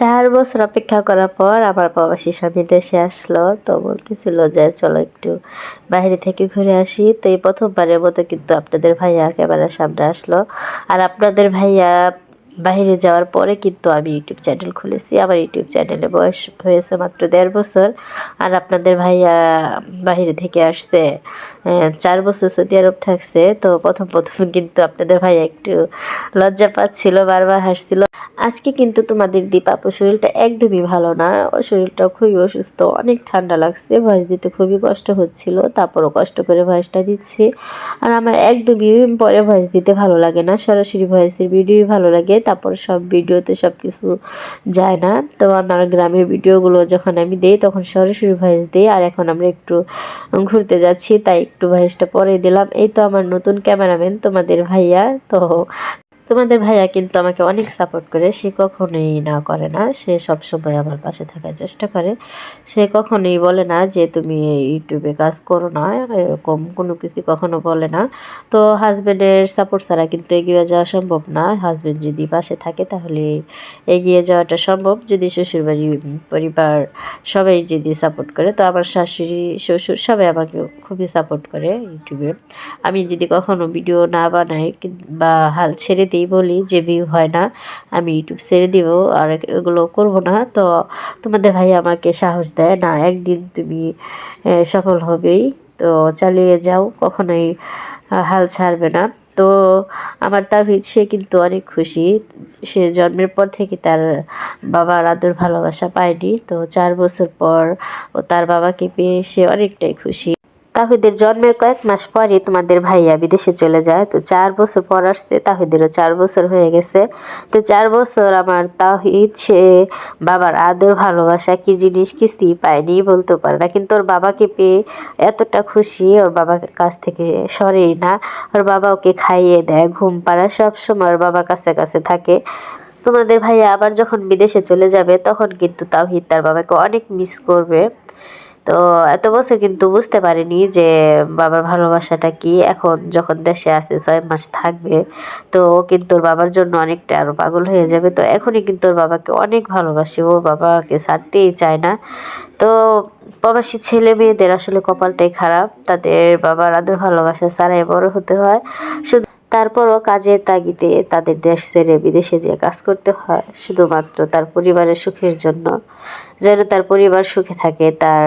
চার বছর অপেক্ষা করার পর আবার প্রবাসী স্বামী দেশে আসলো, তো বলতেছিল যে, চলো একটু বাইরে থেকে ঘুরে আসি। তো এই প্রথমবারের মতো কিন্তু আপনাদের ভাইয়া ক্যামেরার সামনে আসলো। আর আপনাদের ভাইয়া বাইরে যাওয়ার পরে কিন্তু আমি ইউটিউব চ্যানেল খুলেছি। আমার ইউটিউব চ্যানেলে বয়স হয়েছে মাত্র দেড় বছর। আর আপনাদের ভাইয়া বাইরে থেকে আসছে চার বছর সৌদি আরব থাকছে। তো প্রথম প্রথম কিন্তু আপনাদের ভাইয়া একটু লজ্জা পাচ্ছিল, বারবার হাসছিল। আজকে কিন্তু তোমাদের দীপাপুর শরীরটা একদমই ভালো না। শরীরটা খুবই অসুস্থ। অনেক ঠান্ডা লাগছে। ভয়েস দিতে খুবই কষ্ট হচ্ছিল। তারপরও কষ্ট করে ভয়েসটা দিচ্ছি। আর আমার একদমই পরে ভয়েস দিতে ভালো লাগে না। সরাসরি ভয়েসের ভিডিওই ভালো লাগে। তারপর সব ভিডিওতে সব কিছু যায় না। তো আমার গ্রামের ভিডিওগুলো যখন আমি দিই, তখন সরাসরি ভয়েস দিই। আর এখন আমরা একটু ঘুরতে যাচ্ছি, তাই একটু ভয়েসটা পরে দিলাম। এই তো আমার নতুন ক্যামেরাম্যান তোমাদের ভাইয়া। তো তোমাদের ভাইয়া কিন্তু আমাকে অনেক সাপোর্ট করে। সে কখনোই না করে না। সে সবসময় আমার পাশে থাকার চেষ্টা করে। সে কখনোই বলে না যে, তুমি ইউটিউবে কাজ করো না। এরকম কোনো কিছু কখনো বলে না। তো হাজব্যান্ডের সাপোর্ট ছাড়া কিন্তু এগিয়ে যাওয়া সম্ভব না। হাজব্যান্ড যদি পাশে থাকে তাহলে এগিয়ে যাওয়াটা সম্ভব। যদি শ্বশুরবাড়ি, পরিবার সবাই যদি সাপোর্ট করে, তো আমার শাশুড়ি, শ্বশুর সবাই আমাকে খুবই সাপোর্ট করে ইউটিউবে আমি যদি কখনো ভিডিও না বানাই বা হাল ছেড়ে দিই বলি যে ভিউ হয় না। আমি ইউটিউব ছেড়ে দিব আর এগুলো করব না। তো তোমাদের ভাই আমাকে সাহস দেয় না, একদিন তুমি সফল হবেই। তো চালিয়ে যাও, কখনোই হাল ছাড়বে না। তো আমার তাহিদ সে কিন্তু অনেক খুশি। সে জন্মের পর থেকে তার বাবার আদর ভালোবাসা পায়নি। তো চার বছর পর ও তার বাবাকে পেয়ে সে অনেকটাই খুশি। তাহিদের জন্মের কয়েক মাস পরই তোমাদের ভাইয়া বিদেশে চলে যায়। তো চার বছর পর আসতে তাহিদেরও চার বছর হয়ে গেছে। তো চার বছর আমার তাহিদ, সে বাবার আদর, ভালোবাসা, কি জিনিস কিছুই পায়নি বলতে পারে না। কিন্তু ওর বাবাকে পেয়ে এতটা খুশি, ওর বাবার কাছ থেকে সরেই না। ওর বাবা ওকে খাইয়ে দেয়, ঘুম পাড়া সব সময় ওর বাবার কাছে কাছে থাকে। তোমাদের ভাইয়া আবার যখন বিদেশে চলে যাবে, তখন কিন্তু তাওহিদ তার বাবাকে অনেক মিস করবে। তো এত বছর কিন্তু বুঝতে পারিনি যে বাবার ভালোবাসাটা কি। এখন যখন দেশে আছে ছয় মাস থাকবে, তো ও কিন্তু ওর বাবার জন্য অনেকটা আরও পাগল হয়ে যাবে। তো এখনই কিন্তু ওর বাবাকে অনেক ভালোবাসে। ও বাবাকে ছাড়তেই চায় না। তো প্রবাসী ছেলে মেয়েদের আসলে কপালটাই খারাপ। তাদের বাবার আদর ভালোবাসা ছাড়াই বড় হতে হয়। শুধু তারপরও কাজের তাগিদে তাদের দেশ ছেড়ে বিদেশে যেয়ে কাজ করতে হয়, শুধুমাত্র তার পরিবারের সুখের জন্য। যেন তার পরিবার সুখে থাকে, তার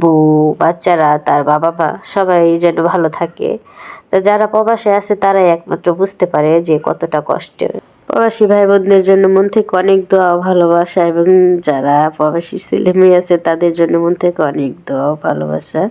বউ, বাচ্চারা, তার বাবা মা সবাই যেন ভালো থাকে। তো যারা প্রবাসে আছে, তারাই একমাত্র বুঝতে পারে যে কতটা কষ্টের। প্রবাসী ভাই বোনদের জন্য মন থেকে অনেক দোয়া ভালোবাসা এবং যারা প্রবাসী ছেলে মেয়ে আছে, তাদের জন্য মন থেকে অনেক দোয়া ভালোবাসা।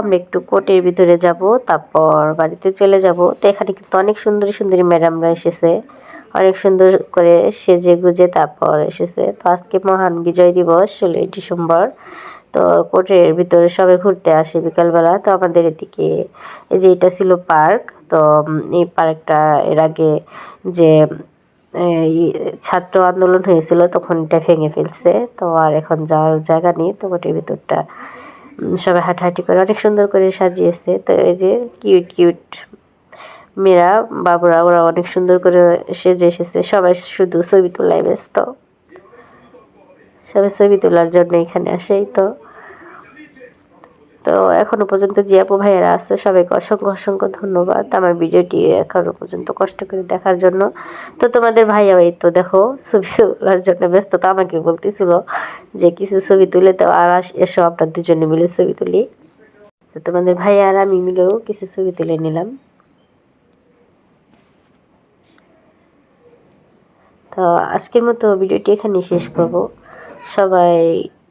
আমরা একটু কোটের ভিতরে যাব, তারপর বাড়িতে চলে যাব। তো এখানে কিন্তু অনেক সুন্দরী সুন্দরী ম্যাডামরা এসেছে। অনেক সুন্দর করে সেজে গুজে তারপর এসেছে। তো আজকে মহান বিজয় দিবস, ষোলোই ডিসেম্বর। তো কোটের ভিতরে সবাই ঘুরতে আসে বিকালবেলা। তো আমাদের এদিকে এই যে এটা ছিল পার্ক। তো এই পার্কটা এর আগে যে ছাত্র আন্দোলন হয়েছিল, তখন এটা ভেঙে ফেলছে। তো আর এখন যাওয়ার জায়গা নেই। তো কোটের ভিতরটা সবাই হাঁটাহাঁটি করে অনেক সুন্দর করে সাজিয়েছে। তো এই যে কিউট কিউট মেয়েরা, বাবুরা, ওরা অনেক সুন্দর করে সেজে এসেছে। সবাই শুধু ছবি তোলায় ব্যস্ত। সবাই ছবি তোলার জন্য এখানে আসেই তো। তো এখনও পর্যন্ত যে আপু ভাইয়েরা আছে, সবাইকে অসংখ্য অসংখ্য ধন্যবাদ আমার ভিডিওটি এখনও পর্যন্ত কষ্ট করে দেখার জন্য। তো তোমাদের ভাইয়া এই তো দেখো, ছবি তোলার জন্য ব্যস্ত তো আমাকে বলতেছিল যে কিছু ছবি তুলে তো আর এসো আপনার দুজনে মিলে ছবি তুলি। তো তোমাদের ভাইয়া আর আমি মিলেও কিছু ছবি তুলে নিলাম। তো আজকের মতো ভিডিওটি এখানে শেষ করব। সবাই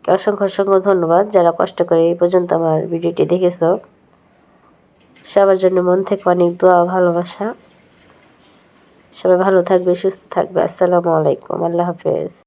অসংখ্য অসংখ্য ধন্যবাদ। যারা কষ্ট করে এই পর্যন্ত আমার ভিডিওটি দেখেছ, সবার জন্য মন থেকে অনেক দোয়া ভালোবাসা। সবাই ভালো থাকবে, সুস্থ থাকবে। আসসালামু আলাইকুম। আল্লাহ হাফেজ।